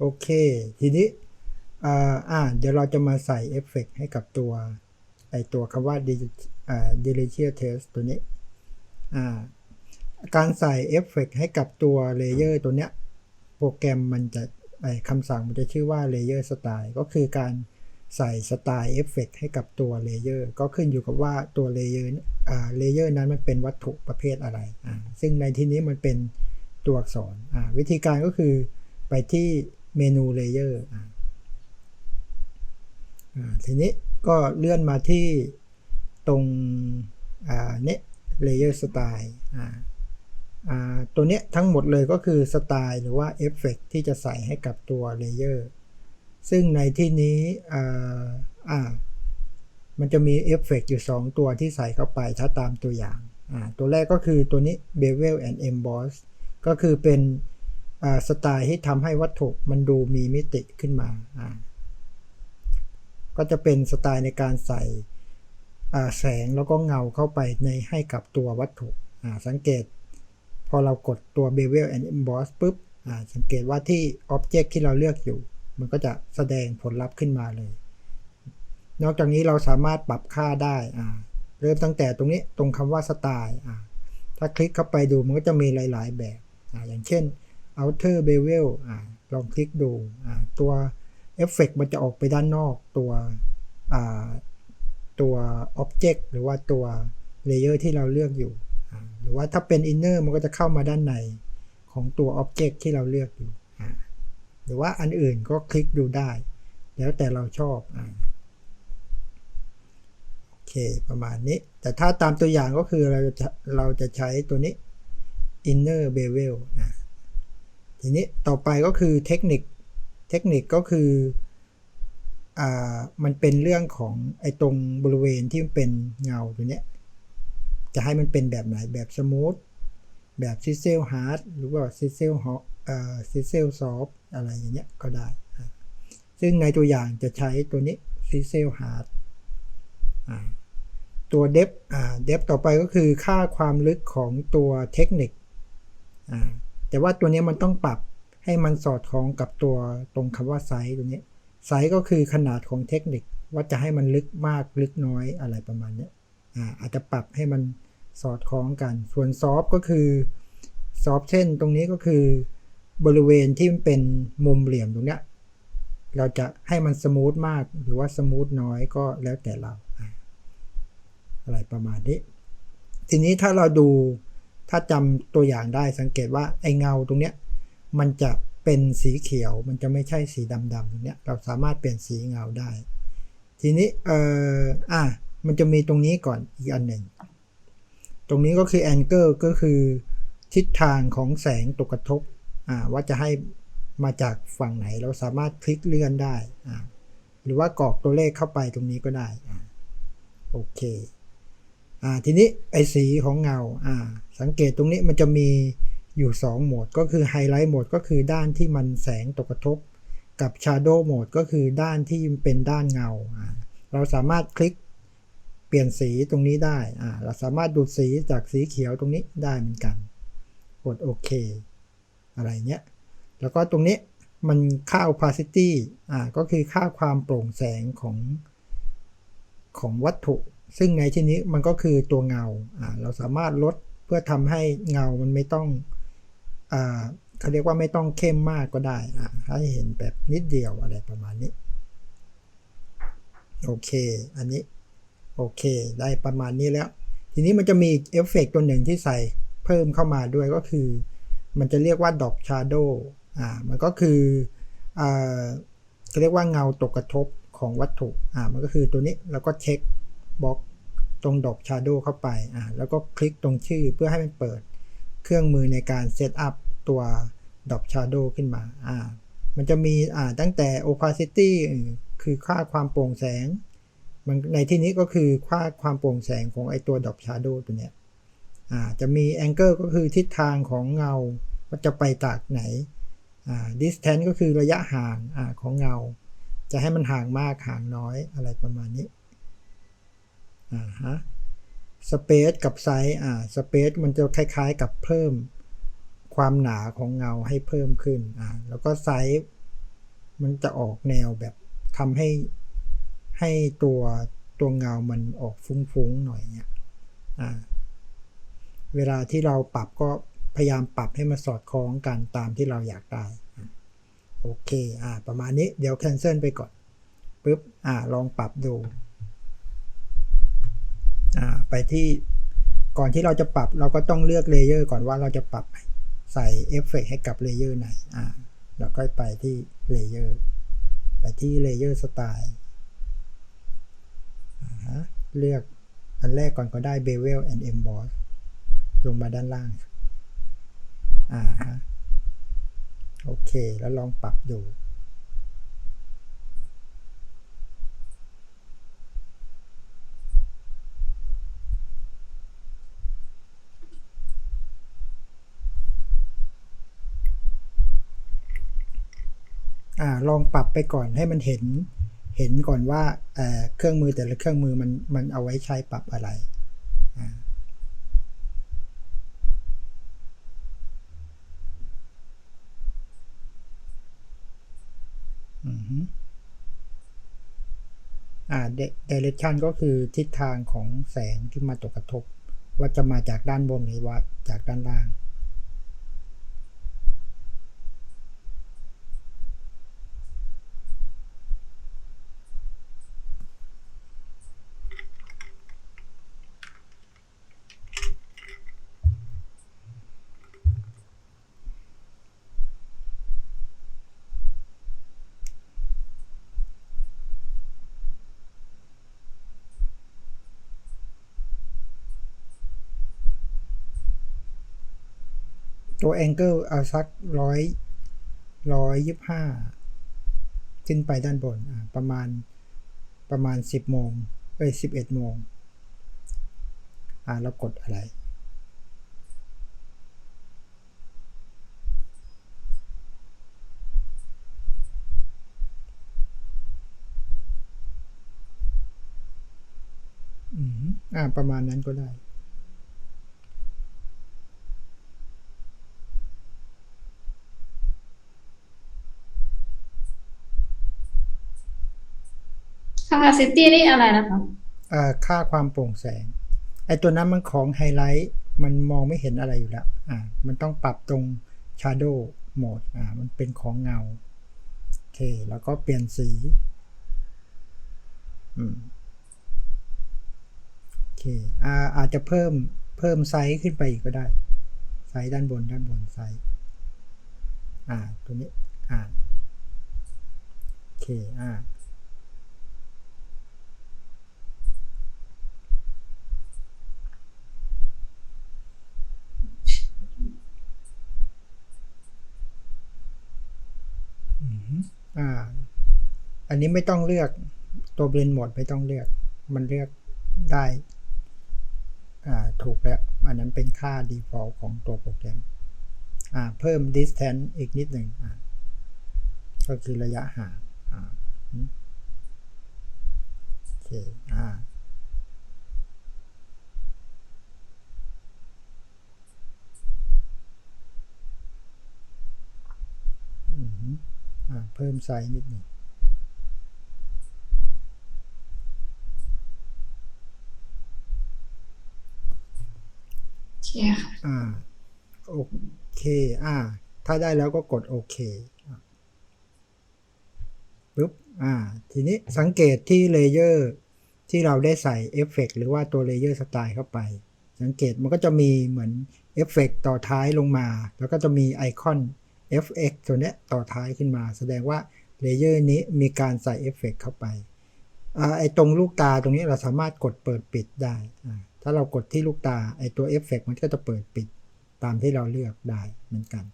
โอเค ทีนี้อ่าอ่าเดี๋ยวเราจะมาใส่เอฟเฟกต์ให้กับตัวไอตัวคำว่า Digi- อ่า delicious taste ตัวนี้อ่าการใส่เอฟเฟกต์ให้กับตัวเลเยอร์ตัวเนี้ยโปรแกรมมันจะไอคำสั่งมันจะชื่อว่า layer style ก็คือการใส่สไตล์เอฟเฟกให้กับตัวเลเยอร์ก็ขึ้นอยู่กับว่าตัวเลเยอร์อ่าเลเยอร์นั้นมันเป็นวัตถุประเภทอะไรอ่าซึ่งในที่นี้มันเป็นตัวอักษรอ่าวิธีการก็คือไปที่ เมนูเลเยอร์ทีนี้ก็เลื่อนมาที่ตรงเนี้ยเลเยอร์สไตล์ตัวเนี้ยทั้งหมดเลยก็คือสไตล์หรือว่าเอฟเฟกที่จะใส่ให้กับตัวเลเยอร์ซึ่งในที่นี้อ่ามันจะมีเอฟเฟกอยู่ 2 ตัวที่ใส่เข้าไปถ้าตามตัวอย่าง ตัวแรกก็คือตัวนี้ Bevel and Emboss ก็คือเป็น สไตล์ที่ทำให้วัตถุมันดูมีมิติขึ้นมา ก็จะเป็นสไตล์ในการใส่แสงแล้วก็เงาเข้าไปในให้กับตัววัตถุ สังเกต พอเรากดตัว Bevel and Emboss ปุ๊บสังเกตว่าที่ Object ที่เราเลือกอยู่ มันก็จะแสดงผลลัพธ์ขึ้นมาเลย นอกจากนี้เราสามารถปรับค่าได้เริ่มตั้งแต่ตรงนี้ตรงคำว่าสไตล์ถ้าคลิกเข้าไปดูมันก็จะมีหลาย ๆ แบบออย่างเช่น Outer Bevel อ่าลองคลิกดูอ่าตัวเอฟเฟกมันจะออกไปด้านนอกตัวอ่าตัว Object หรือว่าตัวเลเยอร์ที่เราเลือกอยู่ หรือว่าถ้าเป็น inner มันก็จะเข้ามาด้านในของตัว object ที่เราเลือกอยู่หรือว่าอันอื่นก็คลิกดูได้ แล้วแต่เราชอบอโอเคประมาณนี้ แต่ถ้าตามตัวอย่างก็คือเราจะเราจะใช้ตัวนี้ inner bevel อ่า ทีนี้ต่อไปก็คือเทคนิค เทคนิคก็คืออ่ามันเป็นเรื่องของไอ้ตรงบริเวณที่มันเป็นเงาตัวเนี้ย จะให้มันเป็นแบบไหนแบบสมูท แบบซิเซลฮาร์ดหรือว่าซิเซลฮอเอ่อซิเซลซอฟอะไรอย่างเงี้ยก็ได้ ซึ่งในตัวอย่างจะใช้ตัวนี้ซิเซลฮาร์ดตัวเดฟเดฟต่อไปก็คือค่าความลึกของตัวเทคนิค แต่ว่าตัวนี้มันต้องปรับให้มันสอดคล้องกับตัวตรงคำว่าไซส์ตัวนี้ไซส์ก็คือขนาดของเทคนิคว่าจะให้มันลึกมากลึกน้อยอะไรประมาณนี้อ่าอาจจะปรับให้มันสอดคล้องกัน ส่วนซอฟก็คือซอฟเช่น ตรงนี้ก็คือบริเวณที่มันเป็นมุมเหลี่ยมตรงเนี้ยเราจะให้มันสมูทมากหรือว่าสมูทน้อยก็แล้วแต่เรา อะไรประมาณนี้ ทีนี้ถ้าเราดู ถ้าจำตัวอย่างได้สังเกตว่าไอเงาตรงเนี้ยมันจะเป็นสีเขียว มันจะไม่ใช่สีดำๆตรงเนี้ยเราสามารถเปลี่ยนสีเงาได้ ทีนี้เอ่ออะมันจะมีตรงนี้ก่อนอีกอันหนึ่ง ตรงนี้ก็คือ angle ก็คือทิศทางของแสงตกกระทบอ่าว่าจะให้มาจากฝั่งไหนเราสามารถคลิกเลื่อนได้อ่าหรือว่ากรอกตัวเลขเข้าไปตรงนี้ก็ได้อ่าโอเค อ่าทีนี้ไอสีของเงาอ่าสังเกตตรงนี้มันจะมีอยู่ 2 โหมด ก็คือไฮไลท์โหมดก็คือด้านที่มันแสงตกกระทบ กับ Shadow Mode ก็คือด้านที่เป็นด้านเงา เราสามารถคลิกเปลี่ยนสีตรงนี้ได้ เราสามารถดูดสีจากสีเขียวตรงนี้ได้เหมือนกัน กดโอเคอะไรเนี้ย แล้วก็ตรงนี้มันค่า opacity อ่าก็คือค่าความโปร่งแสงของของวัตถุ ซึ่งในที่นี้มันก็คือตัวเงาอ่าเราสามารถลดเพื่อทำให้เงามันไม่ต้องอ่าเขาเรียกว่าไม่ต้องเข้มมากก็ได้อ่ให้เห็นแบบนิดเดียวอะไรประมาณนี้ โอเค อันนี้ โอเค ได้ประมาณนี้แล้ว ทีนี้มันจะมีเอฟเฟกตัวหนึ่งที่ใส่เพิ่มเข้ามาด้วยก็คือ มันจะเรียกว่า Drop Shadow อ่ามันก็คืออ่าเขาเรียกว่าเงาตกกระทบของวัตถุอ่ามันก็คือตัวนี้แล้วก็เช็ค บล็อกตรง Drop Shadow เข้าไปอ่าแล้วก็คลิกตรงชื่อเพื่อให้มันเปิดเครื่องมือในการเซตอัพตัว Drop Shadow ขึ้นมาอ่ามันจะมีอ่าตั้งแต่ opacity คือค่าความโปร่งแสงมันในที่นี้ก็คือค่าความโปร่งแสงของไอตัวดอกชาโดตัวเนี้ยอ่าจะมี angle ก็คือทิศทางของเงาว่าจะไปจากไหนอ่า distance ก็คือระยะห่างอ่าของเงา จะให้มันห่างมากห่างน้อยอะไรประมาณนี้ อ่าฮะ space กับ size อ่า space มันจะคล้ายๆกับเพิ่มความหนาของเงาให้เพิ่มขึ้นอ่าแล้วก็ size มันจะออกแนวแบบทำให้ให้ตัวตัวเงามันออกฟุ้งๆหน่อยเนี่ยอ่าเวลาที่เราปรับก็พยายามปรับให้มันสอดคล้องกันตามที่เราอยากได้โอเค อ่า ประมาณนี้ เดี๋ยว cancel ไปก่อนปุ๊บ อ่า ลองปรับดู ไปที่ก่อนที่เราจะปรับเราก็ต้องเลือกเลเยอร์ก่อนว่าเราจะปรับใส่เอฟเฟกให้กับเลเยอร์ไหนอ่าเราก็ไปที่เลเยอร์ไปที่เลเยอร์สไตล์เลือกอันแรกก่อนก็ได้ Bevel and Emboss ลงมาด้านล่าง อ่าฮะ โอเค แล้วลองปรับดู อลองปรับไปก่อนให้มันเห็น เห็นก่อนว่าเเครื่องมือแต่ละเครื่องมือมันมันเอาไว้ใช้ปรับอะไรอ่าอือฮึอ่า direction ก็คือทิศทางของแสงที่มาตกกระทบ ว่าจะมาจากด้านบนหรือว่าจากด้านล่าง ตัว angle เอาสักร้อยร้อยยี่ห้าขึ้นไปด้านบนประมาณประมาณสิบโมงเอ้ยสิบเอ็ดโมงอ่าแล้วกดอะไร อืมอ่าประมาณนั้นก็ได้ capacity นี่อะไรนะคะอ่าค่าความโปร่งแสงไอตัวนั้นมันของไฮไลท์มันมองไม่เห็นอะไรอยู่แล้วอ่ามันต้องปรับตรง Shadow Mode อ่ามันเป็นของเงาโอเคแล้วก็เปลี่ยนสีอืมโอเคอ่าอาจจะเพิ่มเพิ่มไซส์ขึ้นไปอีกก็ได้ ไซส์ด้านบนด้านบนไซส์อ่าตัวนี้อ่าโอเคอ่า อืมอ่า อั นี้ไม่ต้องเลือกตัวเบรนหมดไม่ต้องเลือก มันเลือกได้ถูกแล้ว อันนั้นเป็นค่า default ของตัวโปรแกรมเพิ่ม distance อีกนิดหนึ่งก็คือระยะห่างโอเคอ่าเพิ่มไซส์นิดหนึ่ง โอเคค่ะอ่าโอเค อ่า ถ้าได้แล้วก็กดโอเคปุ๊บอ่า ทีนี้สังเกตที่เลเยอร์ที่เราได้ใส่เอฟเฟกหรือว่าตัวเลเยอร์สไตล์เข้าไป สังเกตมันก็จะมีเหมือนเอฟเฟกต่อท้ายลงมา แล้วก็จะมีไอคอน FX ตัวนี้ต่อท้ายขึ้นมา แสดงว่าเลเยอร์นี้มีการใส่เอฟเฟกเข้าไปอ่าไอตรงลูกตาตรงนี้เราสามารถกดเปิดปิดได้อ่า ถ้าเรากดที่ลูกตาไอตัวเอฟเฟกมันก็จะเปิดปิดตามที่เราเลือกได้เหมือนกัน